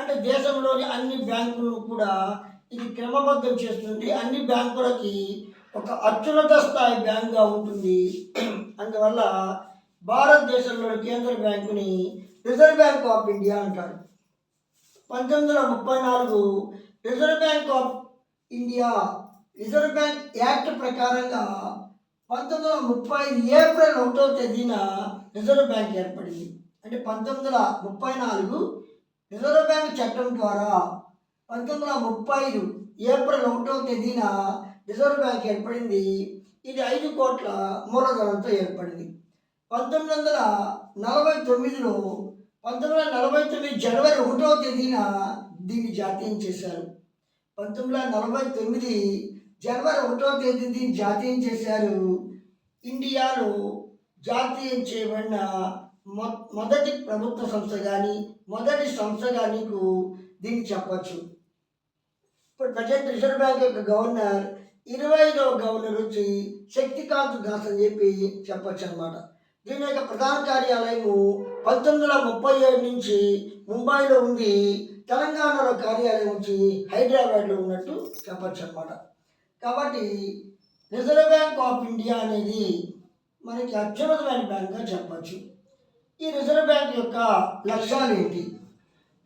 అంటే దేశంలోని అన్ని బ్యాంకులు కూడా ఇది క్రమబద్ధం చేస్తుంది. అన్ని బ్యాంకులకి ఒక అత్యున్నత స్థాయి బ్యాంక్గా ఉంటుంది. అందువల్ల భారతదేశంలోని కేంద్ర బ్యాంకుని రిజర్వ్ బ్యాంక్ ఆఫ్ ఇండియా అంటారు. పంతొమ్మిది వందల ముప్పై నాలుగు reserve bank of India reserve bank act ప్రకారంగా పంతొమ్మిది వందల ముప్పై ఏప్రిల్ ఒకటో తేదీన రిజర్వ్ బ్యాంక్ ఏర్పడింది. అంటే పంతొమ్మిది వందల ముప్పై నాలుగు రిజర్వ్ బ్యాంక్ చట్టం ద్వారా పంతొమ్మిది వందల ముప్పై ఐదు ఏప్రిల్ ఒకటో తేదీన రిజర్వ్ బ్యాంక్ ఏర్పడింది. ఇది ఐదు కోట్ల మూలధనంతో ఏర్పడింది. పంతొమ్మిది వందల నలభై తొమ్మిదిలో పంతొమ్మిది వందల నలభై తొమ్మిది జనవరి ఒకటో తేదీన దీన్ని జాతీయం చేశారు. పంతొమ్మిది వందల నలభై తొమ్మిది జనవరి ఒకటో తేదీ దీన్ని జాతీయం చేశారు. ఇండియాలో జాతీయం చేయబడిన మొదటి ప్రభుత్వ సంస్థ కానీ మొదటి సంస్థ కానీ దీన్ని చెప్పచ్చు. ఇప్పుడు ప్రజెంట్ రిజర్వ్ బ్యాంక్ యొక్క గవర్నర్ ఇరవై ఐదవ గవర్నర్ వచ్చి శక్తికాంత్ దాస్ అని చెప్పి చెప్పచ్చు అనమాట దీని యొక్క ప్రధాన కార్యాలయము పంతొమ్మిది వందల ముప్పై ఏడు నుంచి ముంబైలో ఉంది తెలంగాణలో కార్యాలయం వచ్చి హైదరాబాద్లో ఉన్నట్టు చెప్పచ్చు అనమాట కాబట్టి రిజర్వ్ బ్యాంక్ ఆఫ్ ఇండియా అనేది మనకి అత్యున్నతమైన బ్యాంక్గా చెప్పచ్చు. ఈ రిజర్వ్ బ్యాంక్ యొక్క లక్ష్యాలు ఏంటి?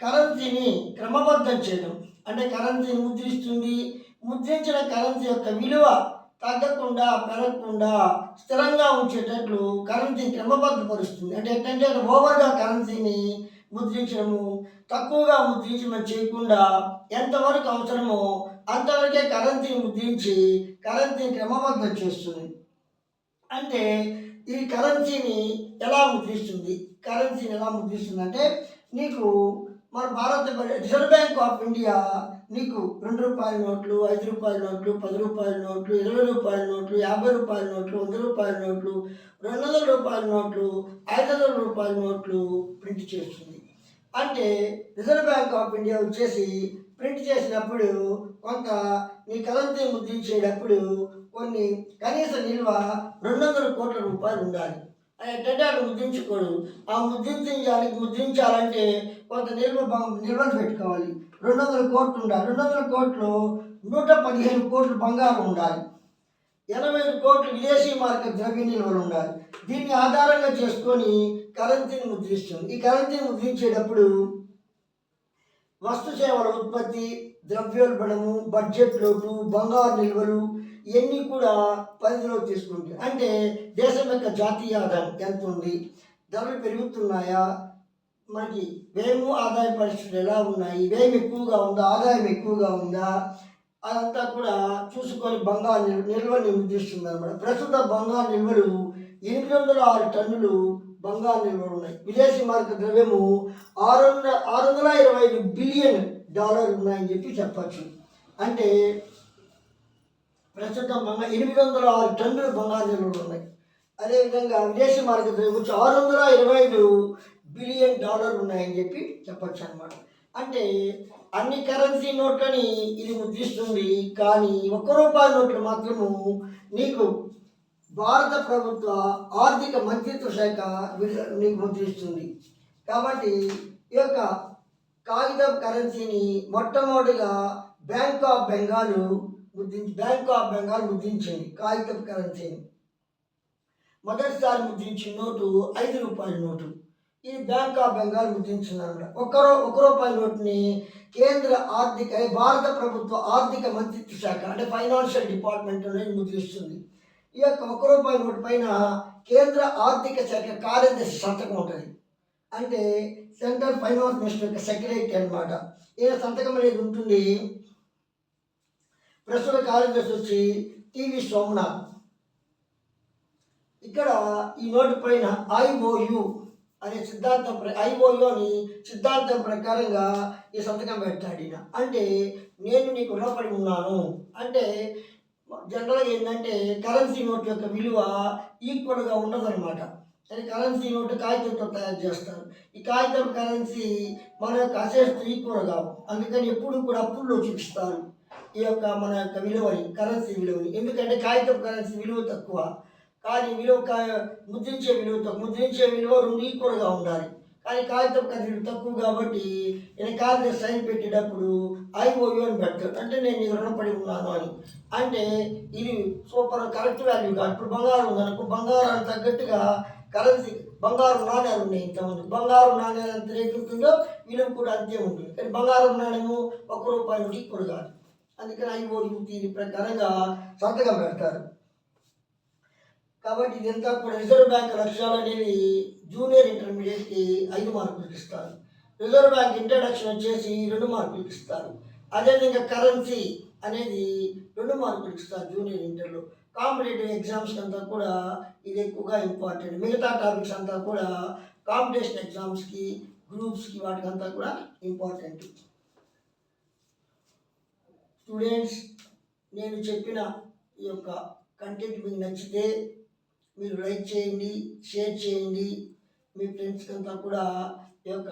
కరెన్సీని క్రమబద్ధం చేయడం. అంటే కరెన్సీని ముద్రిస్తుంది. ముద్రించిన కరెన్సీ యొక్క విలువ తగ్గకుండా పెరగకుండా స్థిరంగా ఉంచేటట్లు కరెన్సీని క్రమబద్ధపరుస్తుంది. అంటే ఏంటంటే ఓవర్గా కరెన్సీని ముద్రించడము తక్కువగా ముద్రించడం చేయకుండా ఎంతవరకు అవసరమో అంతవరకే కరెన్సీని ముద్రించి కరెన్సీని క్రమబద్ధం చేస్తుంది. అంటే ఈ కరెన్సీని ఎలా ముద్రిస్తుంది? కరెన్సీని ఎలా ముద్రిస్తుంది అంటే నీకు మన భారత రిజర్వ్ బ్యాంక్ ఆఫ్ ఇండియా నీకు రెండు రూపాయల నోట్లు ఐదు రూపాయల నోట్లు పది రూపాయల నోట్లు ఇరవై రూపాయల నోట్లు యాభై రూపాయల నోట్లు వంద రూపాయల నోట్లు రెండు వందల రూపాయల నోట్లు ఐదు వందల రూపాయల నోట్లు ప్రింట్ చేస్తుంది. అంటే రిజర్వ్ బ్యాంక్ ఆఫ్ ఇండియా వచ్చేసి ప్రింట్ చేసినప్పుడు కొంత నీ కరెన్సీ ముద్రించేటప్పుడు కొన్ని కనీస నిల్వ రెండు వందల కోట్ల రూపాయలు ఉండాలి. ఏంటంటే అక్కడ ముద్రించుకోడు. ఆ ముద్రించడానికి ముద్రించాలంటే కొంత నిల్వ బం- నిల్వలు పెట్టుకోవాలి. రెండు వందల కోట్లు ఉండాలి. రెండు వందల కోట్లు నూట పదిహేను కోట్లు బంగారం ఉండాలి. ఎనభై ఐదు కోట్లు విదేశీ మార్క ద్రవ్య నిల్వలు ఉండాలి. దీన్ని ఆధారంగా చేసుకొని కరెన్సీని ముద్రిస్తుంది. ఈ కరెన్సీని ముద్రించేటప్పుడు వస్తు సేవల ఉత్పత్తి ద్రవ్యోల్బణము బడ్జెట్ లోటు బంగారు నిల్వలు ఇవన్నీ కూడా పరిధిలో తీసుకుంటాయి అంటే దేశం యొక్క జాతీయ ఆదాయం ఎంత ఉంది? ధరలు పెరుగుతున్నాయా? మనకి వేము ఆదాయ పరిస్థితులు ఎలా ఉన్నాయి? వ్యయం ఎక్కువగా ఉందా? ఆదాయం ఎక్కువగా ఉందా? అదంతా కూడా చూసుకొని బంగారు నిల్వ నిల్వని అనమాట ప్రస్తుత బంగారు నిల్వలు ఎనిమిది వందల ఆరు టన్నులు బంగారు నిల్వలు ఉన్నాయి. విదేశీ మార్క ద్రవ్యము ఆరు వందల ఆరు వందల ఇరవై ఐదు బిలియన్ డాలర్లు ఉన్నాయని చెప్పి చెప్పచ్చు. అంటే ప్రస్తుతం బంగారు ఎనిమిది వందల ఆరు టన్నులు బంగారు నిల్వలు ఉన్నాయి. అదేవిధంగా విదేశీ మార్క ద్రవ్యం వచ్చి ఆరు వందల ఇరవై ఐదు బిలియన్ డాలర్లు ఉన్నాయని చెప్పి చెప్పచ్చు అనమాట అంటే అన్ని కరెన్సీ నోట్లని ఇది ముద్రిస్తుంది కానీ ఒక్క రూపాయి నోట్లు మాత్రము నీకు భారత ప్రభుత్వ ఆర్థిక మంత్రిత్వ శాఖ ముద్రిస్తుంది కాబట్టి ఈ యొక్క కాగితం కరెన్సీని మొట్టమొదటిగా బ్యాంక్ ఆఫ్ బెంగాల్ ముద్రించి బ్యాంక్ ఆఫ్ బెంగాల్ ముద్రించింది కాగితం కరెన్సీని. మొదటిసారి ముద్రించిన నోటు ఐదు రూపాయల నోటు. ఇది బ్యాంక్ ఆఫ్ బెంగాల్ ముద్రించింది అనమాట ఒక్క ఒక రూపాయి నోటుని కేంద్ర ఆర్థిక భారత ప్రభుత్వ ఆర్థిక మంత్రిత్వ శాఖ అంటే ఫైనాన్షియల్ డిపార్ట్మెంట్ అనేది ముద్రిస్తుంది. ఈ యొక్క ఒక రూపాయి నోటు పైన కేంద్ర ఆర్థిక శాఖ కార్యదర్శి సంతకం ఉంటుంది. అంటే సెంట్రల్ ఫైనాన్స్ మినిస్టర్ యొక్క సెక్రటరీ అన్నమాట. ఈయన సంతకం అనేది ఉంటుంది. ప్రస్తుత కార్యదర్శి వచ్చి టీవీ సోమనాథ్ ఇక్కడ ఈ నోటు పైన ఐఓయు అనే సిద్ధాంతం ఐఓయుని సిద్ధాంతం ప్రకారంగా ఈ సంతకం పెట్టాడు అంటే నేను నీకు రుణపడి ఉన్నాను. అంటే జనరల్గా ఏంటంటే కరెన్సీ నోట్ యొక్క విలువ ఈక్వల్గా ఉండదన్నమాట. అది కరెన్సీ నోటు కాగితంతో తయారు చేస్తారు. ఈ కాగితం కరెన్సీ మన యొక్క అసెట్స్ ఈక్వల్ కావు అందుకని ఎప్పుడు కూడా అప్పుల్లో చూపిస్తారు ఈ యొక్క మన యొక్క విలువని కరెన్సీ విలువని. ఎందుకంటే కాగితం కరెన్సీ విలువ తక్కువ. కానీ విలువ కా- ముద్రించే విలువ తక్కువ. ముద్రించే విలువ రెండు ఈక్వల్గా ఉండాలి. కానీ కాగితం ఖరీదు తక్కువ కాబట్టి నేను కాగితం సైన్ పెట్టేటప్పుడు ఐఓయు అని పెడతాను అంటే నేను నీకు రుణపడి ఉన్నాను అని. అంటే ఇది సూపర్ కరెక్ట్ వాల్యూ కాదు ఇప్పుడు బంగారం ఉందనుకో బంగారానికి తగ్గట్టుగా కరెన్సీ బంగారు నాణ్యాలు ఉన్నాయి ఇంతమంది బంగారు నాణ్యాలు ఎంత రేటు ఉంటుందో విలువ కూడా అంతే ఉంటుంది. కానీ బంగారం నాణ్యము ఒక రూపాయి నుంచి ఇప్పుడు కాదు. అందుకని ఐఓయూ దీని ప్రకారంగా సంతకం పెడతారు. కాబట్టి ఇదంతా కూడా రిజర్వ్ బ్యాంక్ లక్ష్యాలు అనేవి జూనియర్ ఇంటర్మీడియట్కి ఐదు మార్కులకు ఇస్తారు. రిజర్వ్ బ్యాంక్ ఇంట్రడక్షన్ వచ్చేసి రెండు మార్కులకు ఇస్తారు. అదేవిధంగా కరెన్సీ అనేది రెండు మార్కులకు ఇస్తారు జూనియర్ ఇంటర్లో. కాంపిటేటివ్ ఎగ్జామ్స్ అంతా కూడా ఇది ఎక్కువగా ఇంపార్టెంట్. మిగతా టాపిక్స్ అంతా కూడా కాంపిటీషన్ ఎగ్జామ్స్కి గ్రూప్స్కి వాటికంతా కూడా ఇంపార్టెంట్. స్టూడెంట్స్ నేను చెప్పిన ఈ యొక్క కంటెంట్ మీకు నచ్చితే మీరు లైక్ చేయండి షేర్ చేయండి. మీ ఫ్రెండ్స్కి అంతా కూడా ఈ యొక్క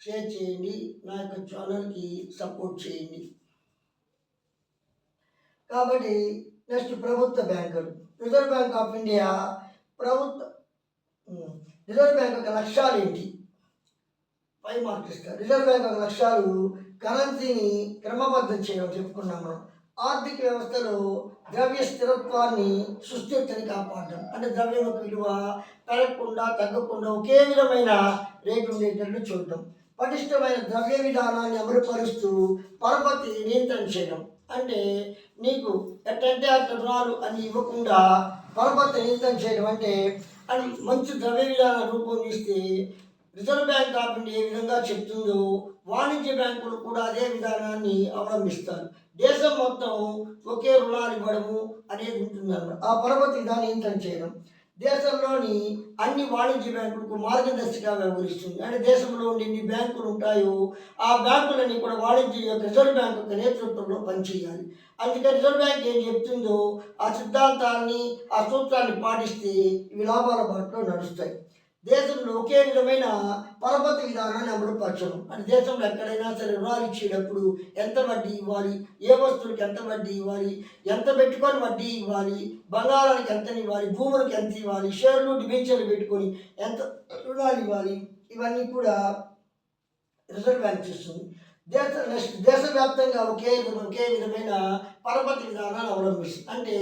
షేర్ చేయండి నా యొక్క ఛానల్కి సపోర్ట్ చేయండి. కాబట్టి నెక్స్ట్ ప్రభుత్వ బ్యాంకులు. రిజర్వ్ బ్యాంక్ ఆఫ్ ఇండియా ప్రభుత్వ రిజర్వ్ బ్యాంక్ యొక్క లక్ష్యాలు ఏంటి? పై మార్క్స్ ఇస్తారు రిజర్వ్ బ్యాంక్ యొక్క లక్ష్యాలు కరెన్సీని క్రమబద్ధం చేయడం చెప్పుకున్నాం మనం. ఆర్థిక వ్యవస్థలో ద్రవ్య స్థిరత్వాన్ని సుస్థిరతని కాపాడడం అంటే ద్రవ్యం యొక్క విలువ పెరగకుండా తగ్గకుండా ఒకే విధమైన రేటు ఉండేటట్లు చూడటం. పటిష్టమైన ద్రవ్య విధానాన్ని అమలుపరుస్తూ పరపతి నియంత్రణ చేయడం. అంటే నీకు ఎట్టంటే అట్ట రుణాలు అని ఇవ్వకుండా పరపతి నియంత్రణ చేయడం అంటే అని మంచి ద్రవ్య విధానం రూపొందిస్తే రిజర్వ్ బ్యాంక్ ఆఫ్ ఇండియా ఏ విధంగా చెప్తుందో వాణిజ్య బ్యాంకులు కూడా అదే విధానాన్ని అవలంబిస్తారు. దేశం మొత్తం ఒకే రుణాలు ఇవ్వడము అనేది ఉంటుందన్నమాట. ఆ పరపతి విధానం నియంత్రణ చేయడం? దేశంలోని అన్ని వాణిజ్య బ్యాంకులకు మార్గదర్శిగా వ్యవహరిస్తుంది. అంటే దేశంలో ఉండే ఎన్ని బ్యాంకులు ఉంటాయో ఆ బ్యాంకులన్నీ కూడా వాణిజ్య యొక్క రిజర్వ్ బ్యాంక్ యొక్క నేతృత్వంలో పనిచేయాలి. అందుకే రిజర్వ్ బ్యాంక్ ఏం చెప్తుందో ఆ సిద్ధాంతాన్ని ఆ సూత్రాన్ని పాటిస్తే ఇవి లాభాల బాటలో నడుస్తాయి. దేశంలో ఒకే విధమైన పరపతి విధానాన్ని అమలుపరచడం. అంటే దేశంలో ఎక్కడైనా సరే రుణాలు ఇచ్చేటప్పుడు ఎంత వడ్డీ ఇవ్వాలి? ఏ వస్తువులకు ఎంత వడ్డీ ఇవ్వాలి? ఎంత పెట్టుకొని వడ్డీ ఇవ్వాలి? బంగారానికి ఎంత ఇవ్వాలి? భూములకు ఎంత ఇవ్వాలి? షేర్లు డిబెంచర్లు పెట్టుకొని ఎంత రుణాలు ఇవ్వాలి? ఇవన్నీ కూడా రిజర్వ్ బ్యాంక్ చేస్తుంది. దేశ దేశవ్యాప్తంగా ఒకే ఒకే విధమైన పరపతి విధానాన్ని అవలంబిస్తుంది. అంటే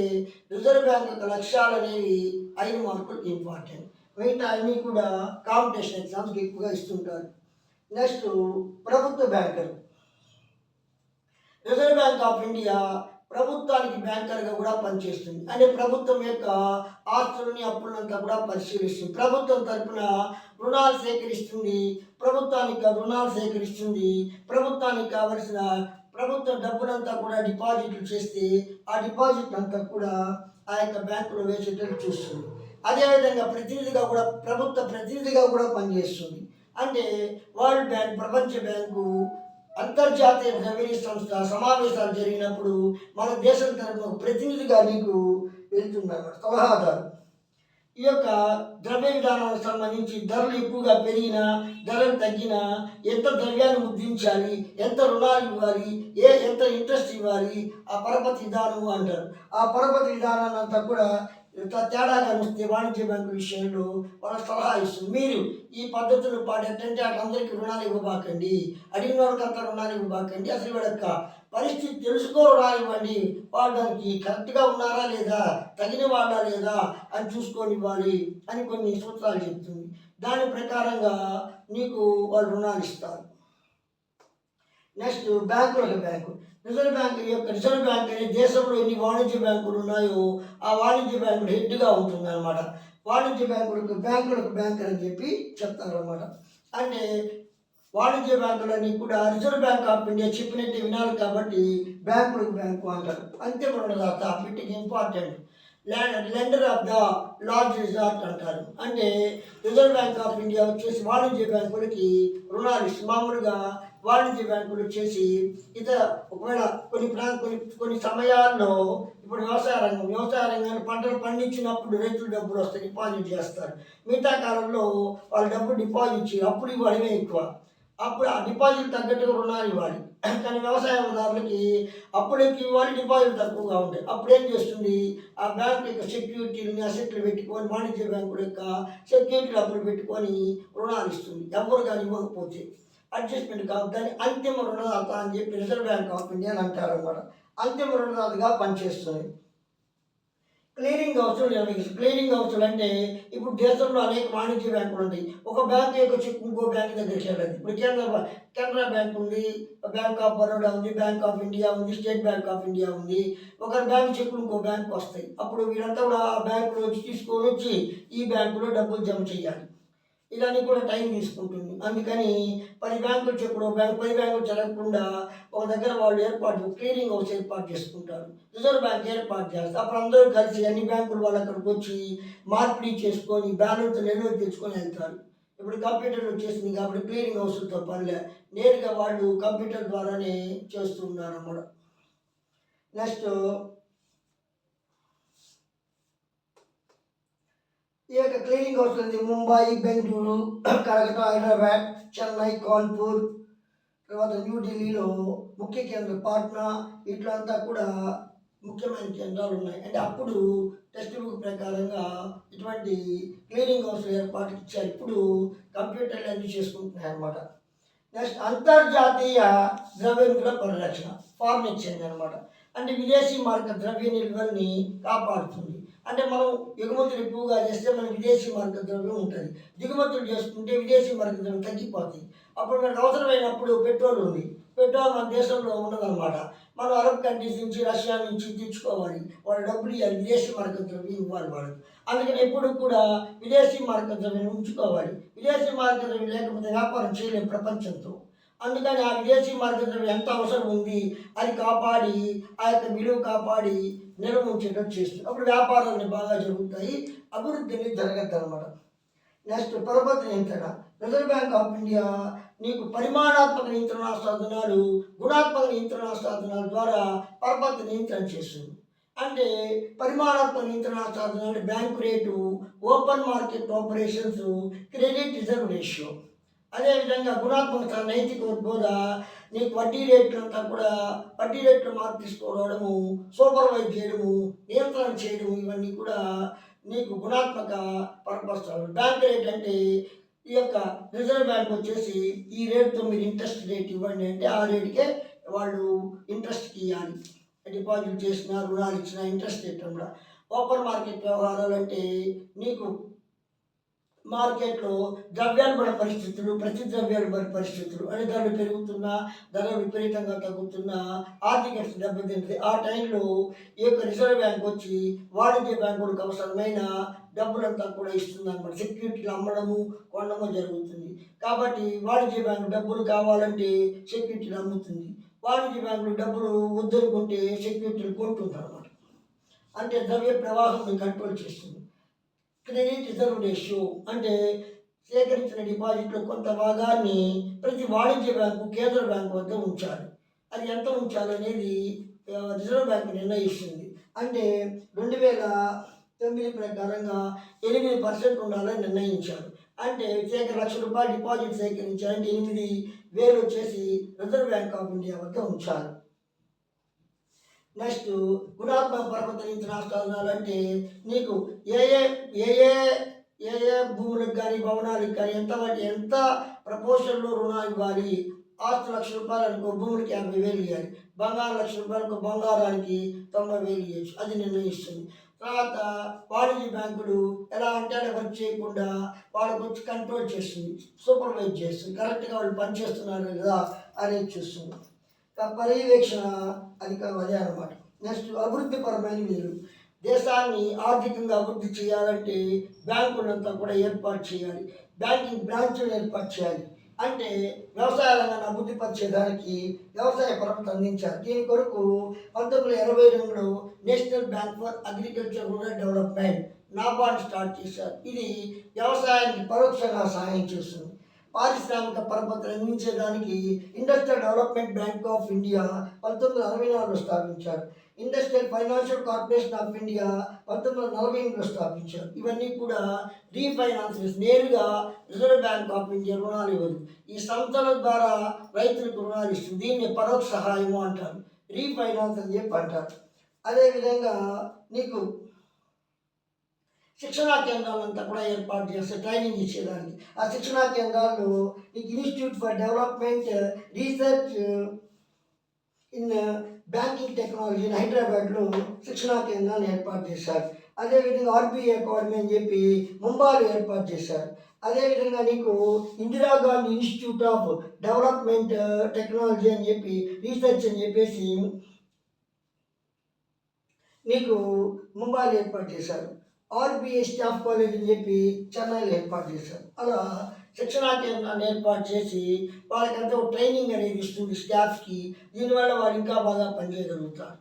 రిజర్వ్ బ్యాంక్ యొక్క లక్ష్యాలు అనేవి ఐదు మార్కులు ఇంపార్టెంట్. మిగతా అన్నీ కూడా కాంపిటీషన్ ఎగ్జామ్స్కి ఎక్కువగా ఇస్తుంటారు. నెక్స్ట్ ప్రభుత్వ banker. Reserve bank of India ప్రభుత్వానికి బ్యాంకర్గా కూడా పనిచేస్తుంది. అంటే ప్రభుత్వం యొక్క ఆస్తులని అప్పులంతా కూడా పరిశీలిస్తుంది. ప్రభుత్వం తరఫున రుణాలు సేకరిస్తుంది. ప్రభుత్వానికి రుణాలు సేకరిస్తుంది. ప్రభుత్వానికి కావలసిన ప్రభుత్వం డబ్బునంతా కూడా డిపాజిట్లు చేస్తే ఆ డిపాజిట్ అంతా కూడా ఆ యొక్క బ్యాంకులో వేసేటట్టు చూస్తుంది. అదేవిధంగా ప్రతినిధిగా కూడా ప్రభుత్వ ప్రతినిధిగా కూడా పనిచేస్తుంది. అంటే వరల్డ్ బ్యాంక్ ప్రపంచ బ్యాంకు అంతర్జాతీయ ద్రవ్య సంస్థ సమావేశాలు జరిగినప్పుడు మన దేశం తరపున ప్రతినిధిగా నీకు వెళ్తుందన్నమాట. సలహాదారు. ఈ యొక్క ద్రవ్య విధానానికి సంబంధించి ధరలు ఎక్కువగా పెరిగినా ధరలు తగ్గినా ఎంత ద్రవ్యాన్ని ముద్రించాలి ఎంత రుణాలు ఇవ్వాలి ఏ ఎంత ఇంట్రెస్ట్ ఇవ్వాలి ఆ పరపతి విధానం అంటారు. ఆ పరపతి విధానాన్ని అంతా కూడా ఇంత తేడాగా వస్తే వాణిజ్య బ్యాంకు విషయంలో వాళ్ళ సలహా ఇస్తుంది. మీరు ఈ పద్ధతులు పాడేటంటే అందరికీ రుణాలు ఇవ్వబాకండి అడిగిన వాళ్ళకి అంత రుణాలు ఇవ్వబాకండి అసలు వీళ్ళ యొక్క పరిస్థితి తెలుసుకో ఇవ్వండి వాళ్ళు కరెక్ట్గా ఉన్నారా లేదా తగిన వాళ్ళా లేదా అని చూసుకొని ఇవ్వాలి అని కొన్ని సూత్రాలు చెప్తుంది. దాని ప్రకారంగా నీకు వాళ్ళు రుణాలు ఇస్తారు. నెక్స్ట్ బ్యాంకులకు బ్యాంకు. రిజర్వ్ బ్యాంక్ యొక్క రిజర్వ్ బ్యాంక్ అనేది దేశంలో ఎన్ని వాణిజ్య బ్యాంకులు ఉన్నాయో ఆ వాణిజ్య బ్యాంకులు హెడ్గా ఉంటుంది అనమాట వాణిజ్య బ్యాంకులకు బ్యాంకులకు బ్యాంక్ అని చెప్పి చెప్తారన్నమాట. అంటే వాణిజ్య బ్యాంకులన్నీ కూడా రిజర్వ్ బ్యాంక్ ఆఫ్ ఇండియా చెప్పినట్టే వినాలి కాబట్టి బ్యాంకులకు బ్యాంకు అంటారు. అంతే రుణదాత వీటికి important lender of the large resort అంటారు. అంటే రిజర్వ్ బ్యాంక్ ఆఫ్ ఇండియా వచ్చేసి వాణిజ్య బ్యాంకులకి రుణాలు ఇస్తుంది మామూలుగా వాణిజ్య బ్యాంకులు చేసి ఇతర ఒకవేళ కొన్ని ప్రా కొన్ని కొన్ని సమయాల్లో ఇప్పుడు వ్యవసాయ రంగం వ్యవసాయ రంగాన్ని పంటలు పండించినప్పుడు రైతులు డబ్బులు వస్తాయి డిపాజిట్ చేస్తారు. మిగతా కాలంలో వాళ్ళు డబ్బు డిపాజిట్ చేయాలి అప్పుడు ఇవ్వడమే ఎక్కువ. అప్పుడు ఆ డిపాజిట్ తగ్గట్టుగా రుణాలు ఇవ్వాలి. కానీ వ్యవసాయదారులకి అప్పుడేకి ఇవ్వాలి డిపాజిట్ తక్కువగా ఉంటాయి అప్పుడు ఏం చేస్తుంది? ఆ బ్యాంక్ యొక్క సెక్యూరిటీని అసెట్లు పెట్టుకొని వాణిజ్య బ్యాంకుల యొక్క సెక్యూరిటీలు అప్పుడు పెట్టుకొని రుణాలు ఇస్తుంది. ఎవరు కానీ ఇవ్వకపోతే. అడ్జస్ట్మెంట్ కాదు దాన్ని అంతిమ రుణదాత అని చెప్పి రిజర్వ్ బ్యాంక్ ఆఫ్ ఇండియా అని అంటారు అనమాట అంతిమ రుణదాతగా పనిచేస్తుంది. క్లియరింగ్ హౌస్లు నిర్వహిస్తుంది క్లియరింగ్ హౌస్లు అంటే ఇప్పుడు దేశంలో అనేక వాణిజ్య బ్యాంకులు ఉన్నాయి ఒక బ్యాంక్ యొక్క చెక్ ఇంకో బ్యాంక్ దగ్గరికి వెళ్ళదు ఇప్పుడు కేంద్ర కెనరా బ్యాంక్ ఉంది బ్యాంక్ ఆఫ్ బరోడా ఉంది బ్యాంక్ ఆఫ్ ఇండియా ఉంది స్టేట్ బ్యాంక్ ఆఫ్ ఇండియా ఉంది. ఒక బ్యాంక్ చెక్కులు ఇంకో బ్యాంక్ వస్తాయి. అప్పుడు వీరంతా కూడా ఆ బ్యాంకులో వచ్చి తీసుకొని వచ్చి ఈ బ్యాంకులో డబ్బులు జమ చేయాలి. ఇలాని కూడా టైం తీసుకుంటుంది. అందుకని పది బ్యాంకులు చెప్పుడు బ్యాంక్ పది బ్యాంకులు జరగకుండా ఒక దగ్గర వాళ్ళు ఏర్పాటు క్లీనింగ్ హౌస్ ఏర్పాటు చేసుకుంటారు. రిజర్వ్ బ్యాంక్ ఏర్పాటు చేస్తారు. అప్పుడు అందరూ కలిసి అన్ని బ్యాంకులు వాళ్ళు అక్కడికి వచ్చి మార్పిడి చేసుకొని బ్యాలెన్స్ నిల్వ తెచ్చుకొని వెళ్తారు. ఇప్పుడు కంప్యూటర్ వచ్చేసింది కాబట్టి క్లీనింగ్ హౌస్తో పనిలే. నేరుగా వాళ్ళు కంప్యూటర్ ద్వారానే చేస్తున్నారు అన్నమాట నెక్స్ట్ ఈ యొక్క క్లీనింగ్ హౌస్ ఉంది. ముంబై బెంగళూరు కలకత్తా హైదరాబాద్ చెన్నై కాన్పూర్ తర్వాత న్యూఢిల్లీలో ముఖ్య కేంద్రం పాట్నా ఇట్లంతా కూడా ముఖ్యమైన కేంద్రాలు ఉన్నాయి. అంటే అప్పుడు టెక్స్ట్ బుక్ ప్రకారంగా ఇటువంటి క్లీనింగ్ హౌస్ ఏర్పాటు ఇచ్చారు. ఇప్పుడు కంప్యూటర్లు అన్ని చేసుకుంటున్నాయి అనమాట నెక్స్ట్ అంతర్జాతీయ ద్రవ్య నిల్వ పరిరక్షణ ఫారెన్ ఎక్స్చేంజ్ అనమాట అంటే విదేశీ మార్క ద్రవ్య నిల్వల్ని కాపాడుతుంది. అంటే మనం ఎగుమతులు ఎక్కువగా చేస్తే మనకి విదేశీ మార్క ద్రవ్యం ఉంటుంది. దిగుమతులు చేసుకుంటే విదేశీ మార్క ద్రవ్యం తగ్గిపోతుంది అప్పుడు మనకు అవసరమైనప్పుడు పెట్రోల్ ఉంది. పెట్రోల్ మన దేశంలో ఉండదన్నమాట. మనం అరబ్ కంట్రీస్ నుంచి రష్యా నుంచి తెచ్చుకోవాలి. వాళ్ళ డబ్బులు ఇవ్వాలి విదేశీ మార్క ద్రవ్యం ఇవ్వాలి వాళ్ళు అందుకని ఎప్పుడు కూడా విదేశీ మార్క ద్రవ్యం ఉంచుకోవాలి. విదేశీ మార్క ద్రవ్యం లేకపోతే వ్యాపారం చేయలేము ప్రపంచంతో. అందుకని ఆ విదేశీ మార్క ద్రవ్యం ఎంత అవసరం ఉంది? అది కాపాడి ఆ యొక్క విలువ కాపాడి నిల్వ ఉంచేటట్టు చేస్తుంది. అప్పుడు వ్యాపారాలు బాగా జరుగుతాయి. అభివృద్ధి అనేది జరగద్దు అనమాట నెక్స్ట్ పరపతి నియంత్రణ రిజర్వ్ బ్యాంక్ ఆఫ్ ఇండియా నీకు పరిమాణాత్మక నియంత్రణ సాధనాలు గుణాత్మక నియంత్రణ సాధనాల ద్వారా పరపతి నియంత్రణ చేస్తుంది. అంటే పరిమాణాత్మక నియంత్రణ సాధనాలు bank rate open market operations credit reserve ratio. అదేవిధంగా గుణాత్మక నైతిక ఉద్బోధ నీకు వడ్డీ రేట్లు అంతా కూడా వడ్డీ రేట్లు మార్పు తీసుకోవడము సూపర్వైజ్ చేయడము నియంత్రణ చేయడము ఇవన్నీ కూడా నీకు గుణాత్మక పరపరుస్తారు బ్యాంక్ రేట్ అంటే ఈ యొక్క రిజర్వ్ బ్యాంక్ వచ్చేసి ఈ రేట్తో మీరు ఇంట్రెస్ట్ రేట్ ఇవ్వండి అంటే ఆ రేటుకే వాళ్ళు ఇంట్రెస్ట్కి ఇవ్వాలి డిపాజిట్ చేసిన రుణాలు ఇచ్చిన ఇంట్రెస్ట్ రేట్ కూడా ఓపెన్ మార్కెట్ వ్యవహారాలు అంటే నీకు మార్కెట్లో ద్రవ్యోల్బణ పరిస్థితులు ప్రతి ద్రవ్యోల్బణ పరిస్థితులు. అంటే ధరలు పెరుగుతున్నా ధరలు విపరీతంగా తగ్గుతున్నా ఆర్థిక దెబ్బతింది. ఆ టైంలో ఈ యొక్క రిజర్వ్ బ్యాంక్ వచ్చి వాణిజ్య బ్యాంకులకు అవసరమైన డబ్బులంతా కూడా ఇస్తుంది అనమాట సెక్యూరిటీలు అమ్మడము కొనడము జరుగుతుంది. కాబట్టి వాణిజ్య బ్యాంకు డబ్బులు కావాలంటే సెక్యూరిటీలు అమ్ముతుంది. వాణిజ్య బ్యాంకులు డబ్బులు వద్దనుకుంటే సెక్యూరిటీలు కొంటుంటారు అనమాట అంటే ద్రవ్య ప్రవాహం కంట్రోల్ చేస్తుంది. క్రెడిట్ రిజర్వ్ రేషియో అంటే సేకరించిన డిపాజిట్లో కొంత భాగాన్ని ప్రతి వాణిజ్య బ్యాంకు కేంద్ర బ్యాంకు వద్ద ఉంచాలి. అది ఎంత ఉంచాలి అనేది రిజర్వ్ బ్యాంకు నిర్ణయిస్తుంది. అంటే రెండు వేల తొమ్మిది ప్రకారంగా ఎనిమిది పర్సెంట్ ఉండాలని నిర్ణయించారు. అంటే సేకర లక్ష రూపాయలు డిపాజిట్ సేకరించాలంటే ఎనిమిది వేలు వచ్చేసి రిజర్వ్ బ్యాంక్ ఆఫ్ ఇండియా వద్ద ఉంచాలి. నెక్స్ట్ గుణాత్మక పరపతి నియంత్రణ సాధనాలు అంటే నీకు ఏ ఏ ఏ ఏ ఏ ఏ భూములకు కానీ భవనాలకు కానీ ఎంత వాటి ఎంత ప్రపోర్షన్లో రుణాలు ఇవ్వాలి? ఆస్తి లక్ష రూపాయలు అనుకో భూములకి యాభై వేలు ఇవ్వాలి బంగారం లక్ష రూపాయలకు బంగారానికి తొంభై వేలు ఇవ్వచ్చు అది నిర్ణయిస్తుంది. తర్వాత వాణిజ్య బ్యాంకులు ఎలా అంటే అలా వర్క్ చేయకుండా వాళ్ళకు వచ్చి కంట్రోల్ చేస్తుంది. సూపర్వైజ్ చేస్తుంది. కరెక్ట్గా వాళ్ళు పనిచేస్తున్నారు లేదా అనేది చూస్తుంది. పర్యవేక్షణ అది అదే అనమాట నెక్స్ట్ అభివృద్ధి పరమైన విధులు దేశాన్ని ఆర్థికంగా అభివృద్ధి చేయాలంటే బ్యాంకులంతా కూడా ఏర్పాటు చేయాలి. బ్యాంకింగ్ బ్రాంచ్లు ఏర్పాటు చేయాలి. అంటే వ్యవసాయ రంగాన్ని అభివృద్ధి పరిచేదానికి వ్యవసాయ పరపతి అందించారు. దీని కొరకు పంతొమ్మిది వందల ఎనభై రెండులో national bank for agriculture rural development NABARD start చేశారు. ఇది వ్యవసాయానికి పరోక్షంగా సహాయం చేస్తుంది. పారిశ్రామిక పరపతిని అందించేదానికి industrial development bank of India పంతొమ్మిది అరవై నాలుగులో స్థాపించారు. Industrial financial corporation of India పంతొమ్మిది వందల నలభై ఎనిమిదిలో స్థాపించారు. ఇవన్నీ కూడా రీఫైనాన్స్ నేరుగా రిజర్వ్ బ్యాంక్ ఆఫ్ ఇండియా రుణాలు ఇవ్వదు. ఈ సంస్థల ద్వారా రైతులకు రుణాలు ఇస్తుంది. దీన్ని పరోక్ష సహాయము అంటారు. రీఫైనాన్స్ అని చెప్పి అంటారు. అదేవిధంగా నీకు శిక్షణా కేంద్రాలంతా కూడా ఏర్పాటు చేస్తే ట్రైనింగ్ ఇచ్చేదానికి. ఆ శిక్షణా కేంద్రాలు institute for development research in banking technology హైదరాబాద్లో శిక్షణా కేంద్రాన్ని ఏర్పాటు చేశారు. అదేవిధంగా ఆర్బీఐ అకాడమీ అని చెప్పి ముంబాయిలో ఏర్పాటు చేశారు. అదేవిధంగా నీకు Indira Gandhi institute of development technology అని చెప్పి రీసెర్చ్ అని చెప్పేసి నీకు ముంబాయిలో ఏర్పాటు చేశారు. ఆర్బిఐ స్టాఫ్ కాలేజ్ అని చెప్పి చెన్నైలో ఏర్పాటు చేశారు. అలా శిక్షణా కేంద్రాన్ని ఏర్పాటు చేసి వాళ్ళకంతా ఒక ట్రైనింగ్ అనేది ఇస్తుంది స్టాఫ్కి దీనివల్ల వాళ్ళు ఇంకా బాగా పనిచేయగలుగుతారు.